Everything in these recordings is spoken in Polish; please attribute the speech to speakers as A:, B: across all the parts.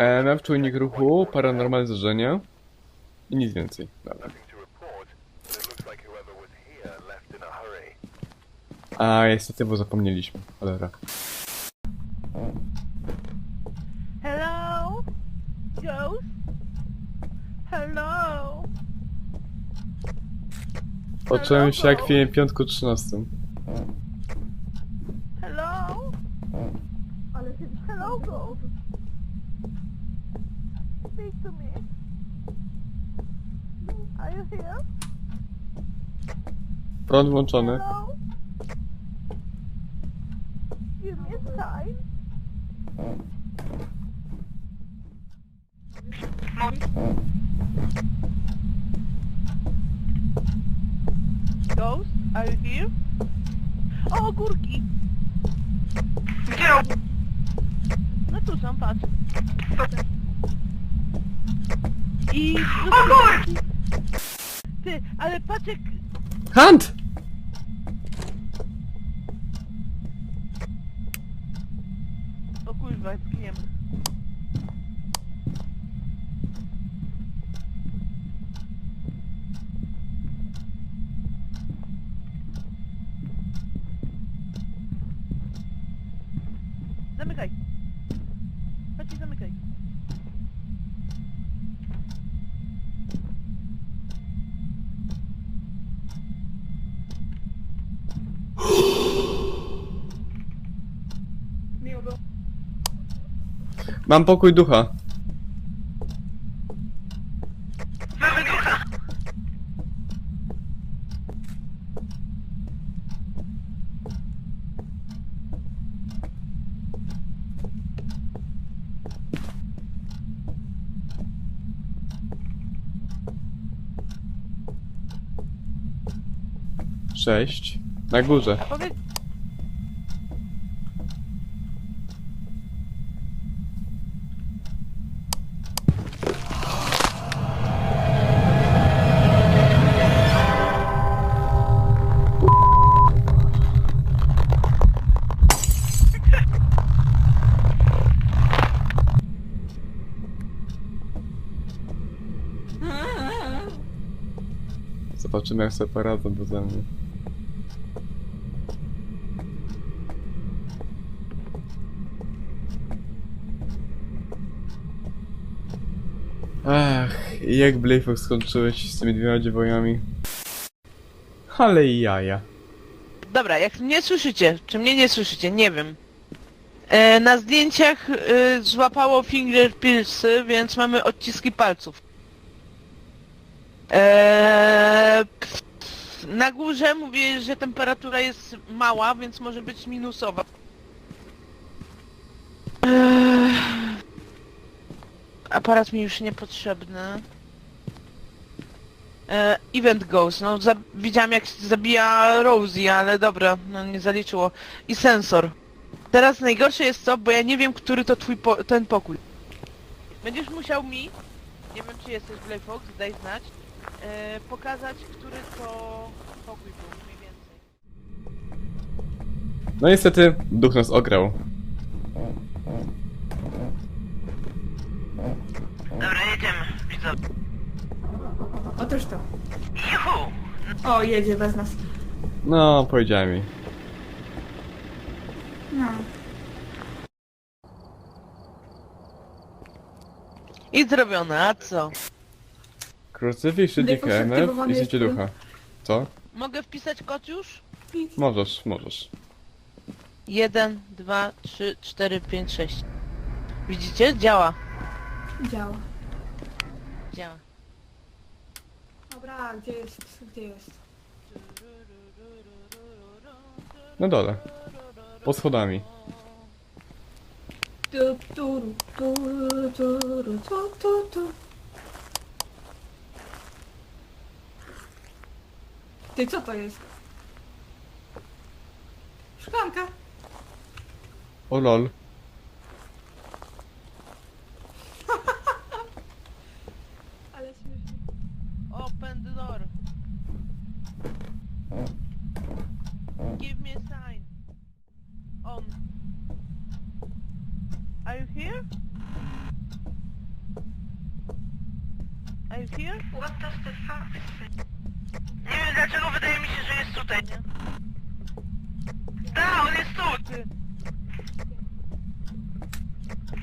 A: EMF, czujnik ruchu, paranormalne zdarzenia i nic więcej. Dobra.
B: A
A: niestety, bo zapomnieliśmy. Cholera.
C: Hello? Ghost? Hello?
A: Poczułem się jak w filmie piątku 13.
C: Hello? Ale ty... Hello, Ghost? Speak to me. Are you here?
A: Prąd włączony.
C: Hello? Give me a sign. Ghost, are you here? O, górki! Gdzie? No tu są, patrz. I... O, górki! Ty, ale patrz jak...
A: Hunt!
C: O kurwa, zginiemy. Zamykaj. Chodź i zamykaj. Miło było.
A: Mam pokój ducha. Sześć. Na górze.
C: Powiedz...
A: Sobie poradzą beze mnie. Ach, jak Blayfox skończyłeś z tymi dwiema dziewojami? Ale i jaja.
C: Dobra, jak mnie słyszycie, czy mnie nie słyszycie, nie wiem. E, na zdjęciach e, złapało fingerprintsy, więc mamy odciski palców. E, pff, na górze mówię, że temperatura jest mała, więc może być minusowa. E, aparat mi już niepotrzebny. E, event Ghost, no widziałam jak zabija Rosie, ale dobra, no nie zaliczyło. I sensor. Teraz najgorsze jest to, bo ja nie wiem, który to twój po ten pokój. Będziesz musiał mi, nie wiem czy jesteś Blay Fox, daj znać, e, pokazać, który to pokój był mniej więcej.
A: No niestety, duch nas ograł.
C: Dobra, jedziemy, widzę.
D: Otóż to.
C: Juhu!
D: O, jedzie bez nas.
A: No, powiedziałem mi.
D: No.
C: I zrobione, a co?
A: Krucyfiks, szydnik EMF i życie ducha. Co?
C: Mogę wpisać kod już?
D: Nic.
A: Możesz, możesz.
C: 1, 2, 3, 4, 5, 6. Widzicie? Działa.
D: Działa.
C: Działa.
D: Dobra, gdzie jest? Gdzie jest?
A: Na dole. Po schodami.
D: Tu, tu, tu, tu, tu, tu, tu, tu. Ty, co to jest? Szklanka.
A: O lol.
D: Ale śmiesznie.
C: Open the door. Give me a sign. On. Are you here? Are you here?
E: What does the fuck?
C: Nie wiem dlaczego wydaje mi się, że jest tutaj, nie? Tak, on jest tu! Ty.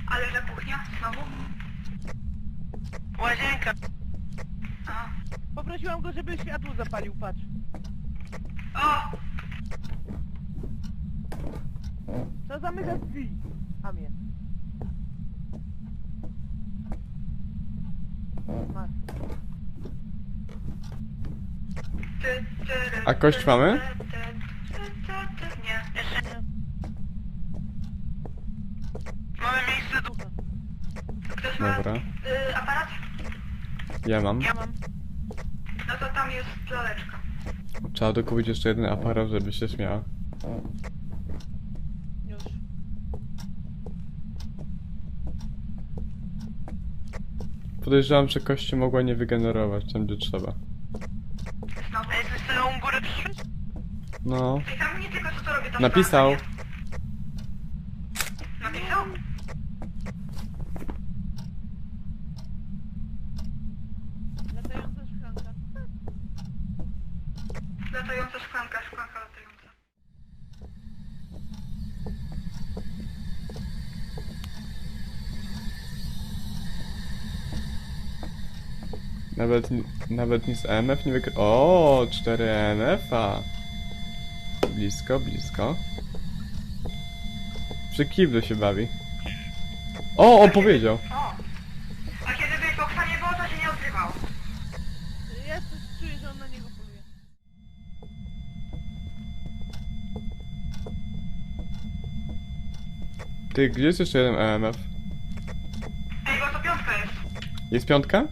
E: Ale że kuchnia? Znowu?
C: Łazienka.
E: A.
C: Poprosiłam go, żeby światło zapalił, patrz.
E: O!
C: To zamyka drzwi. A mnie. Masz.
A: A kość mamy?
E: Nie.
C: Jeszcze nie. Mamy miejsce tu.
E: Ktoś ma
A: Dobra.
E: y, aparat?
A: Ja mam.
C: Ja mam.
E: No to tam jest laleczka.
A: Trzeba dokupić jeszcze jeden aparat, żeby się śmiała.
C: Już.
A: Podejrzewam, że kości mogła nie wygenerować tam, gdzie trzeba. No.
E: I tam nie tylko co to robi tam
A: Napisał.
E: Napisał?
C: Latająca szklanka.
E: Latająca szklanka, szklanka latająca.
A: Nawet, nawet nic EMF nie wygr... O, 4 EMF-a. Blisko, blisko. Przy kiblu się bawi. O, on powiedział.
E: O! A kiedy byś boksa nie było, to się nie odzywał.
C: Ja coś czuję, że on na niego poluje.
A: Ty, gdzie jest jeszcze jeden EMF?
E: Ej, bo to piątka jest.
A: Jest piątka?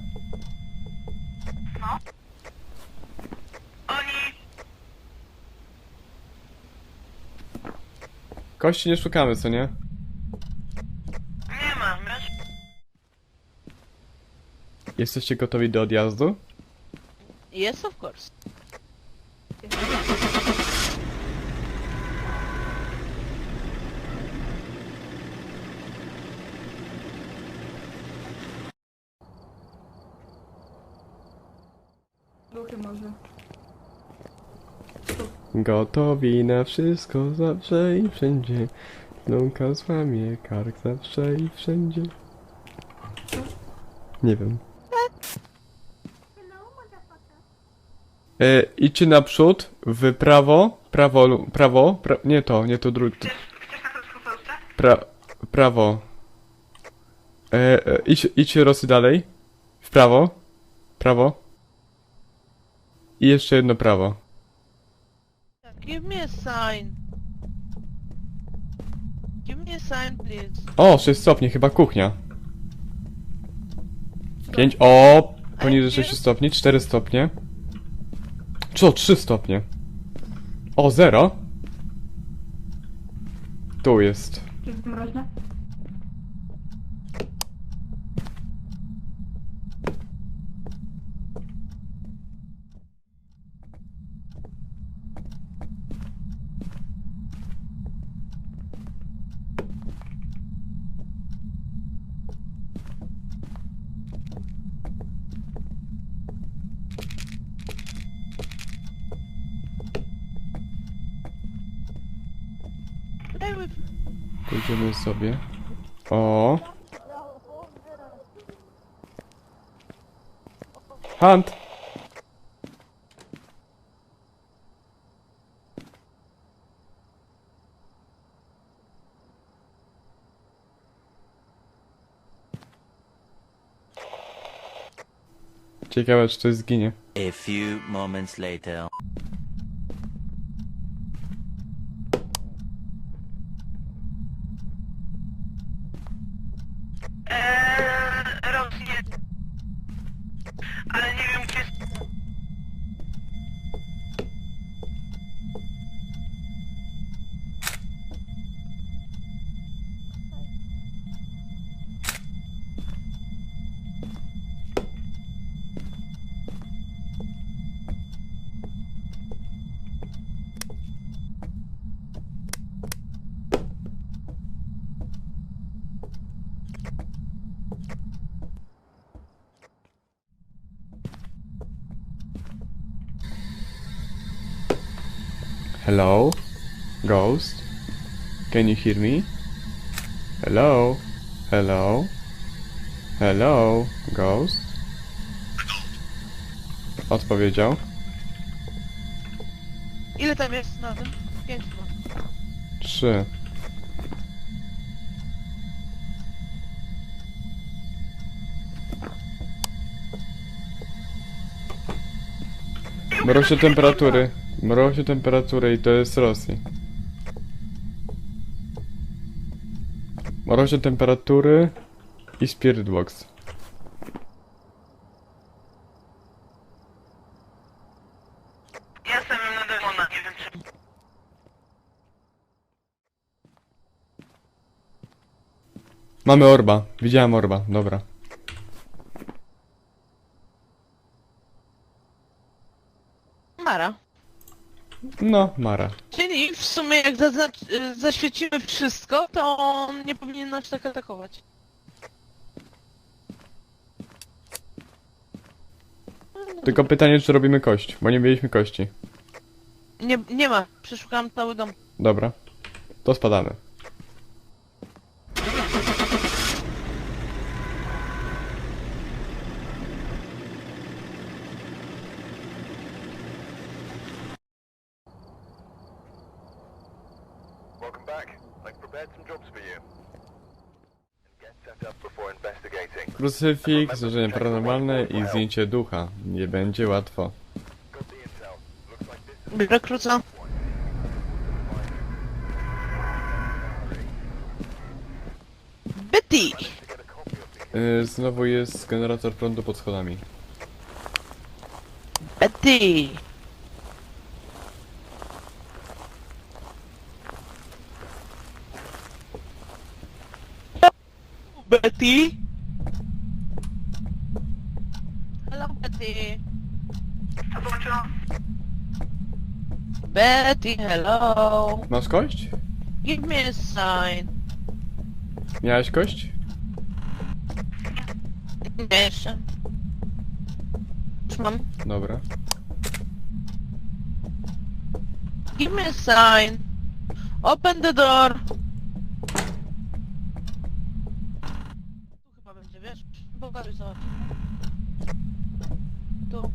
E: No.
C: Oni...
A: Kości nie szukamy, co nie?
C: Nie ma, wiesz?
A: Jesteście gotowi do odjazdu?
C: Yes, of course.
D: Duchy może.
A: Gotowi na wszystko, zawsze i wszędzie. Lunka złamie kark zawsze i wszędzie. Nie wiem. E, idźcie naprzód, w prawo, prawo, prawo, pra, nie to, nie to drugie, pra, prawo. E, e, idź, idźcie Rosy dalej, w prawo, prawo. I jeszcze jedno prawo.
C: Give me a sign. Give me a sign, please.
A: O, 6 stopni, chyba kuchnia. 5, o, poniżej 6 stopni, 4 stopnie. Co, 3 stopnie. O, 0. Tu jest.
D: Czy jest
A: Pójdziemy sobie. O. Hunt! Ciekawe, czy coś zginie.
F: A few moments later.
A: Hello? Ghost? Can you hear me? Hello? Hello? Hello? Ghost? Odpowiedział.
C: Ile tam jest na tym? Chyba.
A: Trzy. Mrozie temperatury. Mrozie temperatury i to jest Rosji. Temperatury i Spirit Box.
E: Stawiam na demona, nie wiem czy...
A: Mamy orba. Widziałem orba. Dobra.
C: Mara.
A: No, Mara.
C: Czyli w sumie jak zaznacz- y, zaświecimy wszystko, to on nie powinien nas tak atakować.
A: Tylko pytanie, czy robimy kość, bo nie mieliśmy kości.
C: Nie, nie ma. Przeszukałam cały dom.
A: Dobra. To spadamy.
B: Investigating.
A: Krucyfik, zdarzenie paranormalne i zdjęcie ducha. Nie będzie łatwo.
C: Biorę kruca. Betty!
A: Yy, znowu jest generator prądu pod schodami.
C: Betty! Betty? Hello, Betty.
E: To połączyło?
C: Betty, hello.
A: Masz kość?
C: Give me a sign.
A: Miałeś kość?
C: Nie jeszcze. Już mam.
A: Dobra.
C: Give me a sign. Open the door. Tu chyba będzie, wiesz? Pokażę zobacz. Tu.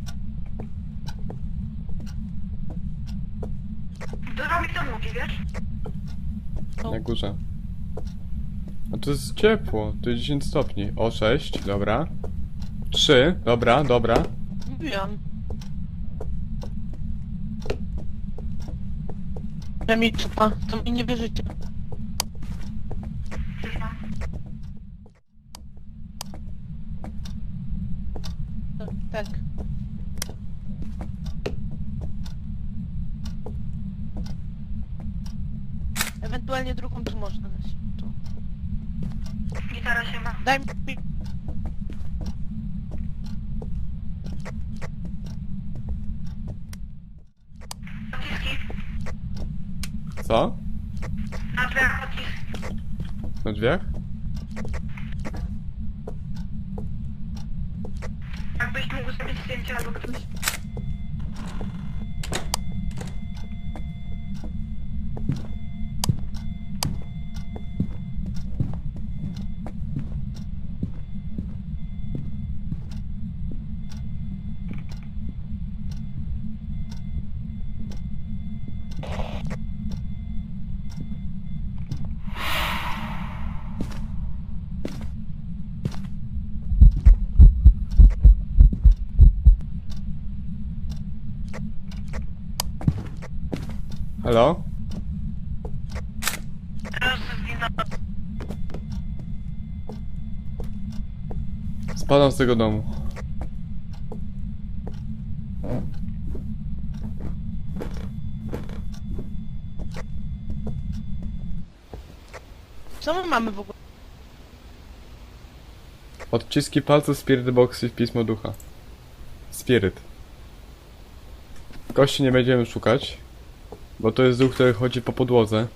E: Dużo mi to mówi, wiesz?
C: tu.
A: Na górze. A to jest ciepło. To jest 10 stopni. O, 6, dobra. 3, dobra, dobra.
C: Mówiłam. Że mi czupa, to mi nie wierzycie.
E: Coś mam.
C: Tak. Ewentualnie drugą tu można dać. Tu.
E: Gitara się ma.
C: Daj mi...
E: Odciski.
A: Co?
E: Na drzwiach odcisk.
A: Na drzwiach? Halo? Spadam z tego domu.
C: Co my mamy w ogóle?
A: Odciski palców, spirit boxy w pismo ducha. Spirit. Kości nie będziemy szukać, bo to jest duch, który chodzi po podłodze.